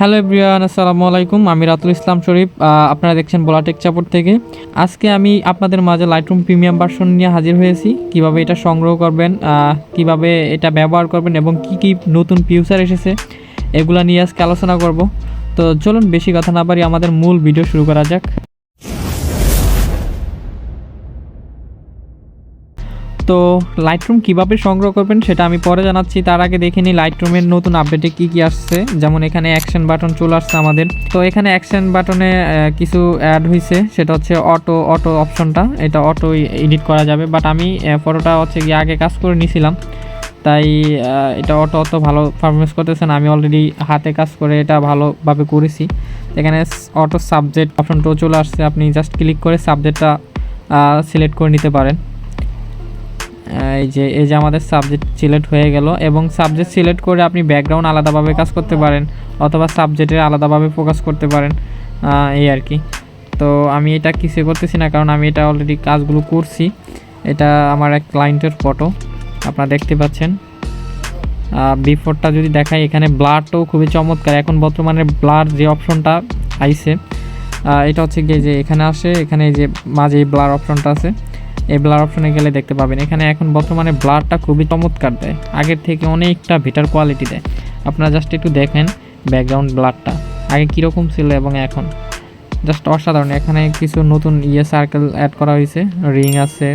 Hello everyone, আসসালামু আলাইকুম। আমি রাতুল ইসলাম শরীফ আপনারা দেখছেন বোলাটেক চাপড় থেকে। আজকে আমি আপনাদের মাঝে লাইটরুম প্রিমিয়াম ভার্সন নিয়ে হাজির হয়েছি। কীভাবে এটা সংগ্রহ করবেন কীভাবে এটা ব্যবহার করবেন এবং কি কি নতুন ফিউচার এসেছে, এগুলা নিয়ে আজকে আলোচনা করব। তো চলুন, বেশি কথা না পারি আমাদের মূল ভিডিও শুরু করা যাক। তো লাইটরুম কীভাবে সংগ্রহ করবেন সেটা আমি পরে জানাচ্ছি। তার আগে দেখে নিই লাইটরুমের নতুন আপডেটে কি কি আসছে। যেমন এখানে অ্যাকশন বাটন চলে আসছে আমাদের। তো এখানে অ্যাকশন বাটনে কিছু অ্যাড হয়েছে সেটা হচ্ছে অটো অটো অপশনটা এটা অটো এডিট করা যাবে। বাট আমি ফটোটা হচ্ছে গিয়ে আগে কাজ করে নিয়েছিলাম তাই এটা অটো অত ভালো পারফরমেন্স করতেছে না। আমি অলরেডি হাতে কাজ করে এটা ভালোভাবে করেছি। এখানে অটো সাবজেক্ট অপশনটাও চলে আসছে। আপনি জাস্ট ক্লিক করে সাবজেক্টটা সিলেক্ট করে নিতে পারেন। এই যে এই যে আমাদের সাবজেক্ট সিলেক্ট হয়ে গেল এবং সাবজেক্ট সিলেক্ট করে আপনি ব্যাকগ্রাউন্ড আলাদাভাবে কাজ করতে পারেন অথবা সাবজেক্টের আলাদাভাবে ফোকাস করতে পারেন এই আর কি। তো আমি এটা কিছু করতেছি না, কারণ আমি এটা অলরেডি কাজগুলো করছি। এটা আমার এক ক্লায়েন্টের ফটো আপনারা দেখতে পাচ্ছেন। বিফোরটা যদি দেখাই, এখানে ব্লারটাও খুবই চমৎকার। এখন বর্তমানে ব্লার যে অপশনটা আইছে এটা হচ্ছে গিয়ে যে এখানে আসে, এখানে যে মাঝে ব্লার অপশনটা আছে। এই ব্লার অপশনে গেলে দেখতে পাবেন। এখানে এখন বর্তমানে ব্লারটা খুবই চমৎকার দেয়। আগের থেকে অনেকটা বেটার কোয়ালিটি দেয়। আপনারা জাস্ট একটু দেখেন ব্যাকগ্রাউন্ড ব্লারটা আগে কীরকম ছিল এবং এখন? জাস্ট অসাধারণ। এখানে কিছু নতুন ইয়ে সার্কেল অ্যাড করা হয়েছে। রিং আছে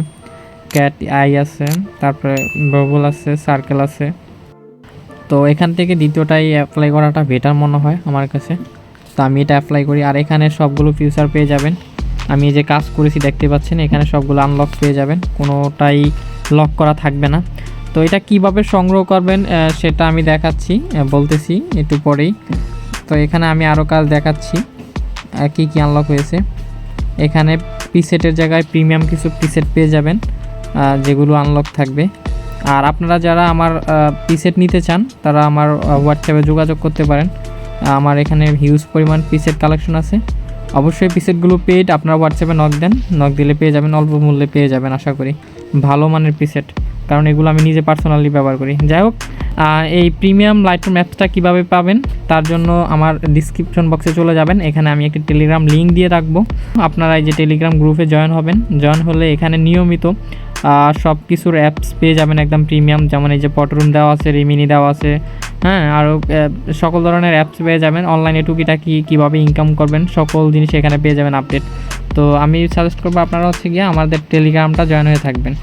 ক্যাট আই আছে, তারপরে ববল আছে সার্কেল আছে। তো এখান থেকে দ্বিতীয়টাই অ্যাপ্লাই করাটা বেটার মনে হয় আমার কাছে। তো আমি এটা অ্যাপ্লাই করি। আর এখানে সবগুলো ফিউচার পেয়ে যাবেন। আমি যে কাজ করেছি, দেখতে পাচ্ছেন, এখানে সবগুলো আনলক পেয়ে যাবেন। কোনোটাই লক করা থাকবে না। তো এটা কীভাবে সংগ্রহ করবেন সেটা আমি দেখাচ্ছি বলতেছি একটু পরেই। তো এখানে আমি আরও কাজ দেখাচ্ছি কি কি আনলক হয়েছে। এখানে পিসেটের জায়গায় প্রিমিয়াম কিছু পিসেট পেয়ে যাবেন যেগুলো আনলক থাকবে। আর আপনারা যারা আমার পিসেট নিতে চান, তারা আমার হোয়াটসঅ্যাপে যোগাযোগ করতে পারেন। আমার এখানে হিউজ পরিমাণ পিসেট কালেকশন আছে। অবশ্যই পিসেটগুলো পেড আপনারা হোয়াটসঅ্যাপে নক দেন। নক দিলে পেয়ে যাবেন, অল্প মূল্যে পেয়ে যাবেন, আশা করি। ভালো মানের পিসেট কারণ এগুলো আমি নিজে পার্সোনালি ব্যবহার করি। যাই হোক এই প্রিমিয়াম লাইটরুম অ্যাপসটা কীভাবে পাবেন, তার জন্য আমার ডিসক্রিপশন বক্সে চলে যাবেন। এখানে আমি একটি টেলিগ্রাম লিঙ্ক দিয়ে রাখব। আপনারা এই যে টেলিগ্রাম গ্রুপে জয়েন হবেন জয়েন হলে এখানে নিয়মিত সব কিছুর অ্যাপস পেয়ে যাবেন একদম প্রিমিয়াম যেমন এই যে পটরুম দেওয়া আছে রিমিনি দেওয়া আছে হ্যাঁ আরও সকল ধরনের অ্যাপস পেয়ে যাবেন। অনলাইনে টুকিটা টুকিটাকি কীভাবে ইনকাম করবেন, সকল জিনিস এখানে পেয়ে যাবেন আপডেট তো আমি সাজেস্ট করব আপনারা হচ্ছে গিয়ে আমাদের টেলিগ্রামটা জয়েন হয়ে থাকবেন।